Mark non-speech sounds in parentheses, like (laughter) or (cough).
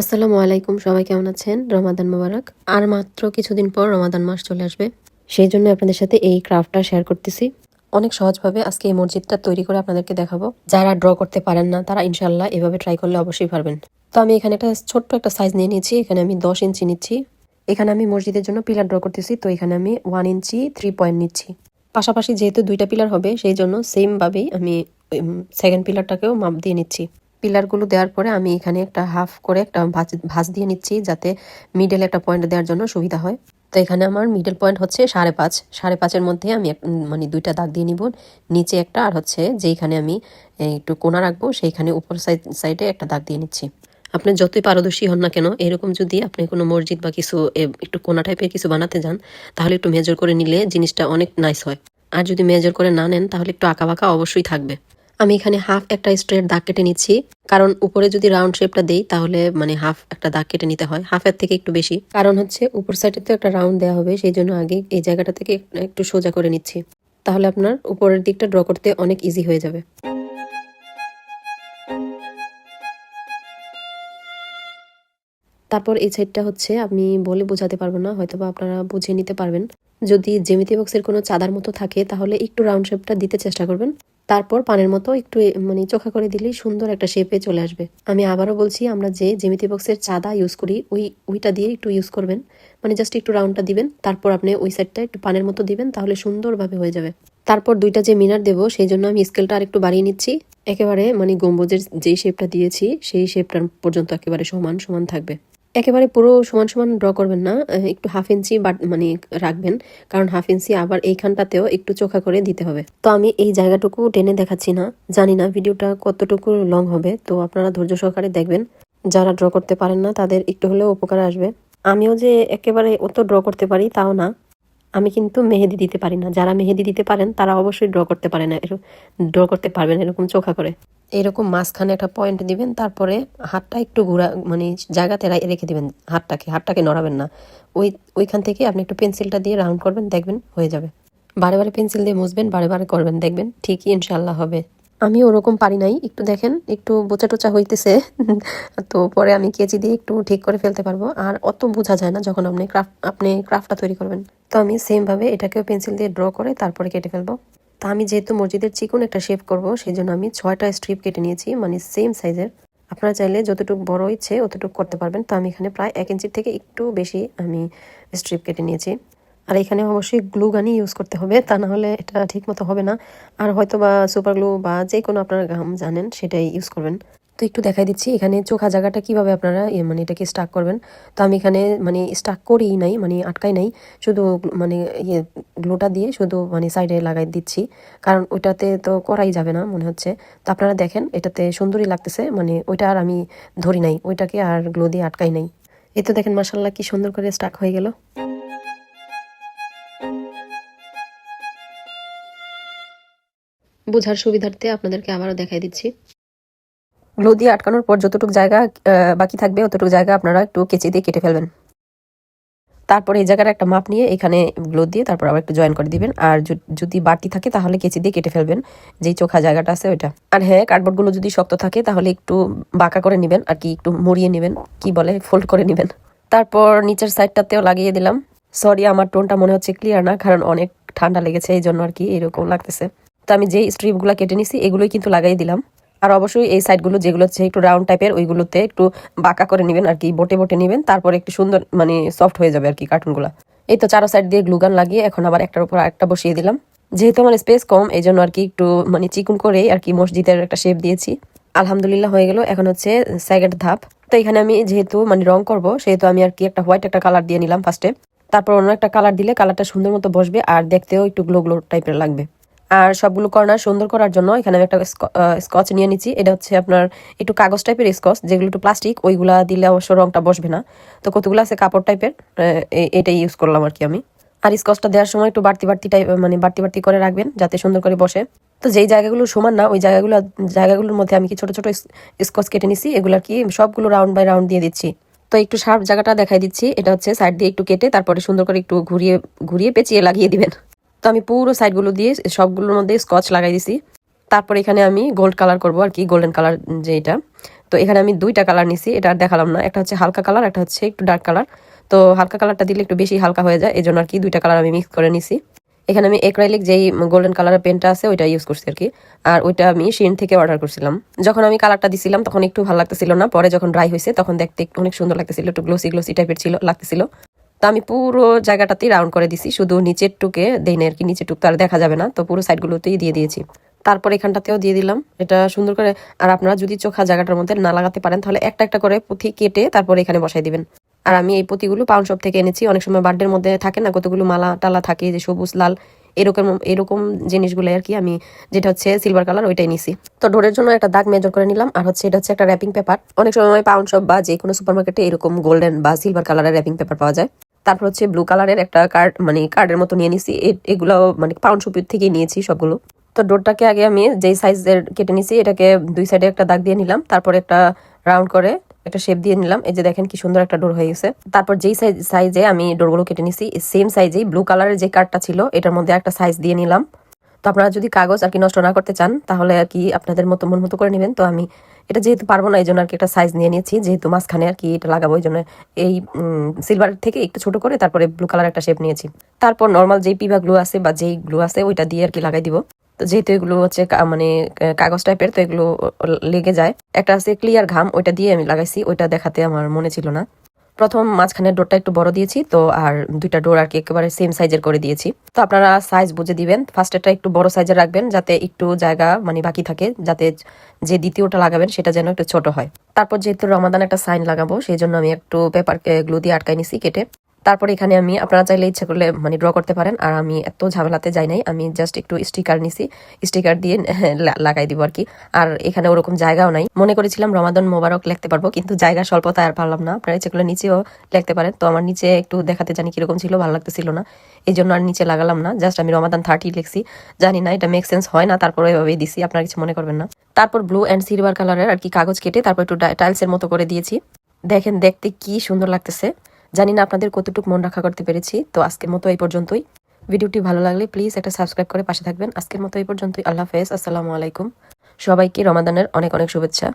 আসসালামু আলাইকুম, সবাই কেমন আছেন? রমাদান মোবারক। আর মাত্র কিছুদিন পর রমাদান মাস চলে আসবে। সেই জন্য আপনাদের সাথে এই ক্রাফটটা শেয়ার করতেছি। অনেক সহজভাবে আজকে এই মসজিদটা তৈরি করে আপনাদেরকে দেখাবো। যারা ড্র করতে পারেন না, তারা ইনশাল্লাহ এভাবে ট্রাই করলে অবশ্যই পারবেন। তো আমি এখানে একটা ছোট্ট একটা সাইজ নিয়ে নিয়েছি। এখানে আমি দশ ইঞ্চি নিচ্ছি। এখানে আমি মসজিদের জন্য পিলার ড্র করতেছি। তো এখানে আমি ওয়ান ইঞ্চি থ্রি পয়েন্ট নিচ্ছি। পাশাপাশি যেহেতু দুইটা পিলার হবে, সেই জন্য সেমভাবেই আমি সেকেন্ড পিলারটাকেও মাপ দিয়ে নিচ্ছি। পিলারগুলো দেওয়ার পরে আমি এখানে একটা হাফ করে একটা ভাঁজ ভাঁজ দিয়ে নিচ্ছি যাতে মিডল একটা পয়েন্ট দেওয়ার জন্য সুবিধা হয়। তো এখানে আমার মিডল পয়েন্ট হচ্ছে সাড়ে পাঁচ। সাড়ে পাঁচের মধ্যে আমি মানে দুইটা দাগ দিয়ে নিব। নিচে একটা আর হচ্ছে যেইখানে আমি একটু কোনা রাখব, সেইখানে উপর সাইড সাইডে একটা দাগ দিয়ে নিচ্ছি। আপনি যতই পারদর্শী হন না কেন, এরকম যদি আপনি কোনো মসজিদ বা কিছু একটু কোনা টাইপের কিছু বানাতে যান, তাহলে একটু মেজর করে নিলে জিনিসটা অনেক নাইস হয়। আর যদি মেজর করে না নেন, তাহলে একটু আঁকা বাঁকা অবশ্যই থাকবে। আমি এখানে হাফ একটা স্ট্রেট দাগ কেটে নিচ্ছি। কারণ উপরে যদি রাউন্ড শেপটা দেই, তাহলে মানে হাফ একটা দাগ কেটে নিতে হয়। হাফের থেকে একটু বেশি। কারণ হচ্ছে উপর সাইডে তো একটা রাউন্ড দেওয়া হবে, সেই জন্য আগে এই জায়গাটা থেকে একটু সোজা করে নিচ্ছি। তাহলে আপনার উপরের দিকটা ড্র করতে অনেক ইজি হয়ে যাবে। তারপর এই সাইডটা হচ্ছে, আমি বলে বোঝাতে পারব না হয়তো বা আপনারা বুঝে নিতে পারবেন। যদি জেমিতি বক্সের কোনো চাঁদার মতো থাকে, তাহলে একটু রাউন্ড শেপটা দিতে চেষ্টা করবেন। তারপর পানের মতো একটু মানে চোখা করে দিলেই সুন্দর একটা শেপে চলে আসবে। আমি আবারও বলছি, আমরা যে জেমিতি বক্সের চাঁদা ইউজ করি, ওই, ওইটা দিয়ে একটু ইউজ করবেন। মানে জাস্ট একটু রাউন্ডটা দিবেন, তারপর আপনি ওই সাইডটা একটু পানের মতো দিবেন, তাহলে সুন্দরভাবে হয়ে যাবে। তারপর দুইটা যে মিনার দেবো, সেই জন্য আমি স্কেলটা আরেকটু বাড়িয়ে নিচ্ছি। একেবারে মানে গম্বুজের যেই শেপটা দিয়েছি, সেই শেপটার পর্যন্ত একেবারে সমান সমান থাকবে। একেবারে পুরো সমান সমান ড্র করবেন না একটু হাফ ইঞ্চি বাট মানে রাখবেন, কারণ হাফ ইঞ্চি আবার এইখানটাতেও একটু চোখা করে দিতে হবে। তো আমি এই জায়গাটুকু টেনে দেখাচ্ছি না, জানি না ভিডিওটা কতটুকু লং হবে, তো আপনারা ধৈর্য সহকারে দেখবেন। যারা ড্র করতে পারেন না, তাদের একটু হলেও উপকার আসবে। আমিও যে একেবারে অত ড্র করতে পারি তাও না আমি কিন্তু মেহেদি দিতে পারি না। যারা মেহেদি দিতে পারেন, তারা অবশ্যই ড্র করতে পারে না। ড্র করতে পারবেন, এরকম চোখা করে। এরকম মাঝখানে একটা পয়েন্ট দিবেন, তারপরে হাতটা একটু ঘুরা মানে জায়গাতে রেখে দিবেন হাতটাকে। হাতটাকে নড়াবেন না। ওই, ওইখান থেকে আপনি একটু পেন্সিলটা দিয়ে রাউন্ড করবেন, দেখবেন হয়ে যাবে। বারে বারে পেন্সিল দিয়ে মুছবেন, বারে বারে করবেন, দেখবেন ঠিকই ইনশাল্লাহ হবে। আমি ওরকম পারি নাই। একটু দেখেন, একটু বোচা টোচা হইতেছে। তো পরে আমি কেচি দিয়ে একটু ঠিক করে ফেলতে পারব। আর অত বোঝা যায় না যখন আপনি ক্রাফট আপনি ক্রাফটটা তৈরি করবেন। তো আমি সেম ভাবে এটাকেও পেন্সিল দিয়ে ড্র করে তারপরে কেটে ফেলব। তা আমি যেহেতু মসজিদের চিকন একটা শেপ করব সেই জন্য আমি ছয়টা স্ট্রিপ কেটে নিয়েছি মানে সেম সাইজের আপনারা চাইলে যতটুকু বড় ইচ্ছে অতটুকু করতে পারবেন। তো আমি এখানে প্রায় এক ইঞ্চির থেকে একটু বেশি আমি স্ট্রিপ কেটে নিয়েছি। আর এখানে অবশ্যই গ্লু গানই ইউজ করতে হবে, তা না হলে এটা ঠিক মতো হবে না। আর হয়তো বা সুপার গ্লু বা যে কোনো আপনারা গাম জানেন, সেটাই ইউজ করবেন। তো একটু দেখাই দিচ্ছি। এখানে চোখা জায়গাটা কীভাবে আপনারা মানে এটাকে স্টাক করবেন? তো আমি এখানে মানে স্টাক করিই নাই মানে আটকাই নাই। শুধু মানে ইয়ে গ্লুটা দিয়ে শুধু মানে সাইডে লাগাই দিচ্ছি। কারণ ওইটাতে তো করাই যাবে না, মনে হচ্ছে। তো আপনারা দেখেন, এটাতে সুন্দরই লাগতেছে মানে ওইটা আর আমি ধরি নাই। ওইটাকে আর গ্লো দিয়ে আটকাই নাই। এই তো দেখেন মাসাল্লাহ কি সুন্দর করে স্টাক হয়ে গেল। বোঝার সুবিধার্থে আপনাদেরকে আবারও দেখাই দিচ্ছি। গ্লো দিয়ে আটকানোর পর যতটুকু জায়গা বাকি থাকবে, অতটুকু জায়গা আপনারা একটু কেচি দিয়ে কেটে ফেলবেন। তারপরে এই জায়গার একটা মাপ নিয়ে এখানে গ্লো দিয়ে তারপর আবার একটু জয়েন করে দিবেন। আর যদি- বাড়তি থাকে তাহলে কেচি দিয়ে কেটে ফেলবেন। যেই চোখা জায়গাটা আছে ওইটা। আর হ্যাঁ কার্ডবোর্ডগুলো যদি শক্ত থাকে তাহলে একটু বাঁকা করে নেবেন আর কি, একটু মরিয়ে নেবেন। কি বলে? ফোল্ড করে নেবেন। তারপর নিচের সাইডটাতেও লাগিয়ে দিলাম। সরি আমার টোনটা মনে হচ্ছে ক্লিয়ার না, কারণ অনেক ঠান্ডা লেগেছে এই জন্য আর কি এরকম লাগতেছে। তো আমি যেই স্ট্রিপগুলো কেটে নিছি, এগুলোই কিন্তু লাগাই দিলাম। আর অবশ্যই এই সাইডগুলো যেগুলো হচ্ছে একটু রাউন্ড টাইপের ওইগুলোতে একটু বাঁকা করে নেবেন আর কি, বটে বটে নেবেন, তারপরে একটু সুন্দর মানে সফট হয়ে যাবে আর কি কার্টুনগুলো এই তো চারো সাইড দিয়ে গ্লুগান লাগিয়ে এখন আবার একটার উপর একটা বসিয়ে দিলাম। যেহেতু আমার স্পেস কম এই জন্য আর কি একটু মানে চিকুন করে আর কি মসজিদের একটা শেপ দিয়েছি। আলহামদুলিল্লাহ হয়ে গেল, এখন হচ্ছে সেকেন্ড ধাপ। তো এখানে আমি যেহেতু মানে রং করব, সেহেতু আমি আর কি একটা হোয়াইট একটা কালার দিয়ে নিলাম ফার্স্টে তারপর অন্য একটা কালার দিলে কালারটা সুন্দর মতো বসবে আর দেখতেও একটু গ্লো গ্লো টাইপের লাগবে। আর সবগুলো কর্নার সুন্দর করার জন্য এখানে আমি একটা স্কচ নিয়ে নিচ্ছি। এটা হচ্ছে আপনার একটু কাগজ টাইপের স্কচ, যেগুলো একটু প্লাস্টিক ওইগুলা দিলে অবশ্য রংটা বসবে না। তো কতগুলো আছে কাপড় টাইপের এটাই ইউজ করলাম আর কি আমি। আর স্কচটা দেওয়ার সময় একটু বাড়তি বাড়তি টাইপ মানে বাড়তি বাড়তি করে রাখবেন, যাতে সুন্দর করে বসে। তো যেই জায়গাগুলো সমান না, ওই জায়গাগুলো, জায়গাগুলোর মধ্যে আমি কি ছোট ছোট স্কচ কেটে নিছি। এগুলো কি সবগুলো রাউন্ড বাই রাউন্ড দিয়ে দিচ্ছি। তো একটু শার্প জায়গাটা দেখাই দিচ্ছি। এটা হচ্ছে সাইড দিয়ে একটু কেটে তারপরে সুন্দর করে একটু ঘুরিয়ে ঘুরিয়ে পেঁচিয়ে লাগিয়ে দিবেন। তো আমি পুরো সাইডগুলো দিয়ে সবগুলোর মধ্যে স্কচ লাগাই দিছি। তারপর এখানে আমি গোল্ড কালার করব আর কি, গোল্ডেন কালার যেটা তো এখানে আমি দুইটা কালার নিছি, এটা আর দেখালাম না। একটা হচ্ছে হালকা কালার, একটা হচ্ছে একটু ডার্ক কালার। তো হালকা কালারটা দিলে একটু বেশি হালকা হয়ে যায় এই জন্য আর কি দুইটা কালার আমি মিক্স করে নিছি। এখানে আমি এক্রাইলিক যেই গোল্ডেন কালারের পেনটা আছে, ওইটা ইউজ করছি আর কি। আর ওইটা আমি শিন থেকে অর্ডার করছিলাম। যখন আমি কালারটা দিছিলাম, তখন একটু ভালো লাগতেছিল না। পরে যখন ড্রাই হয়েছে তখন দেখতে অনেক সুন্দর লাগতেছিল, একটু গ্লোসি গ্লোসি টাইপের ছিল, লাগতেছিল। তো আমি পুরো জায়গাটাতেই রাউন্ড করে দিছি। শুধু নিচের টুকে দেই না আর কি, নিচের টুক তো আর দেখা যাবে না। তো পুরো সাইডগুলোতেই দিয়ে দিয়েছি। তারপর এখানটাতেও দিয়ে দিলাম। এটা সুন্দর করে, আর আপনারা যদি চোখা জায়গাটার মধ্যে না লাগাতে পারেন, তাহলে একটা একটা করে পুঁথি কেটে তারপর এখানে বসাই দিবেন। আর আমি এই পুঁতিগুলো পাউন্ড শপ থেকে এনেছি। অনেক সময় বার্থডের মধ্যে থাকে না, কতগুলো মালা টালা থাকে যে সবুজ, লাল, এরকম এরকম জিনিসগুলো আর কি আমি যেটা হচ্ছে সিলভার কালার ওইটাই নিছি। তো ডোরের জন্য একটা দাগ মেজর করে নিলাম। আর হচ্ছে এটা হচ্ছে একটা র্যাপিং পেপার অনেক সময় পাউন্ড শপ বা যে কোনো সুপার মার্কেটে এরকম গোল্ডেন বা সিলভার কালারের র্যাপিং পেপার পাওয়া যায়। তারপর হচ্ছে ব্লু কালারের একটা কার্ড মানে কার্ডের মতো নিয়ে নিছি। এগুলো মানে পাউন্ড শপের থেকে নিয়েছি সবগুলো। তো ডোরটাকে আগে আমি যেই সাইজের কেটে নিছি, এটাকে দুই সাইডে একটা দাগ দিয়ে নিলাম, তারপর একটা রাউন্ড করে একটা শেপ দিয়ে নিলাম। এই যে দেখেন কি সুন্দর একটা ডোর হয়ে গেছে। তারপর যেই সাইজ সাইজে আমি ডোরগুলো কেটে নিছি সেম সাইজেই ব্লু কালারের যে কার্ডটা ছিল, এটার মধ্যে একটা সাইজ দিয়ে নিলাম। তো আপনারা যদি কাগজ আর কি নষ্ট না করতে চান, তাহলে আর কি আপনাদের মতো, মন মতো করে নেবেন। তো আমি এটা যেহেতু পারব না এই জন্য আর কি একটা সাইজ নিয়ে নিয়েছি। যেহেতু মাঝখানে আর কি এটা লাগাবো এই জন্য এই সিলভার থেকে একটু ছোট করে তারপরে ব্লু কালার একটা শেপ নিয়েছি। তারপর নর্মাল যেই পিভা গ্লু আছে বা যেই গ্লু আছে, ওইটা দিয়ে আর কি লাগাই দিব। তো যেহেতু এগুলো হচ্ছে মানে কাগজ টাইপের তো এগুলো লেগে যায়। একটা আছে ক্লিয়ার ঘাম, ওইটা দিয়ে আমি লাগাইছি, ওইটা দেখাতে আমার মনে ছিল না। প্রথম মাঝখানের ডোরটা একটু বড় দিয়েছি, তো আর দুইটা ডোর আর কি একেবারে সেম সাইজের করে দিয়েছি। তো আপনারা সাইজ বুঝে দিবেন। ফার্স্টেরটা একটু বড় সাইজের রাখবেন, যাতে একটু জায়গা মানে বাকি থাকে, যাতে যে দ্বিতীয়টা লাগাবেন সেটা যেন একটু ছোট হয়। তারপর যেহেতু রমাদান একটা সাইন লাগাবো, সেই জন্য আমি একটু পেপারকে গ্লু দিয়ে আটকাই নিছি কেটে। তারপর এখানে আমি, আপনারা চাইলে ইচ্ছা করলে মানে ড্র করতে পারেন। আর আমি এত ঝামেলাতে যাই নাই, আমি জাস্ট একটু স্টিকার নিছি। স্টিকার দিয়ে (laughs) লাগাই দিব আর কি। আর এখানে ওরকম জায়গাও নাই। মনে করেছিলাম রমাদান মোবারক লিখতে পারব, কিন্তু জায়গা স্বল্পতা আর পারলাম না। আপনারা ইচ্ছে করলে নিচেও লিখতে পারেন। তো আমার নিচে একটু দেখাতে জানি কীরকম ছিল, ভালো লাগতেছিল না। এই জন্য আর নিচে লাগালাম না। জাস্ট আমি রমাদান থার্টি লিখছি। জানি না, এটা মেক সেন্স হয় না তারপরে এভাবেই দিছি। আপনারা কিছু মনে করবেন না। তারপর ব্লু অ্যান্ড সিলভার কালারের আর কি কাগজ কেটে তারপর একটু টাইলসের মতো করে দিয়েছি। দেখেন দেখতে কি সুন্দর লাগতেছে। জানি না আপনাদের কতটুকু মন রাখা করতে পেরেছি, তো আজকের মতো এই পর্যন্তই। ভিডিওটি ভালো লাগলে প্লিজ একটা সাবস্ক্রাইব করে পাশে থাকবেন। আজকের মতো এই পর্যন্তই। আল্লাহ হাফেজ। আসসালামু আলাইকুম। সবাইকে রমাদানের অনেক অনেক শুভেচ্ছা।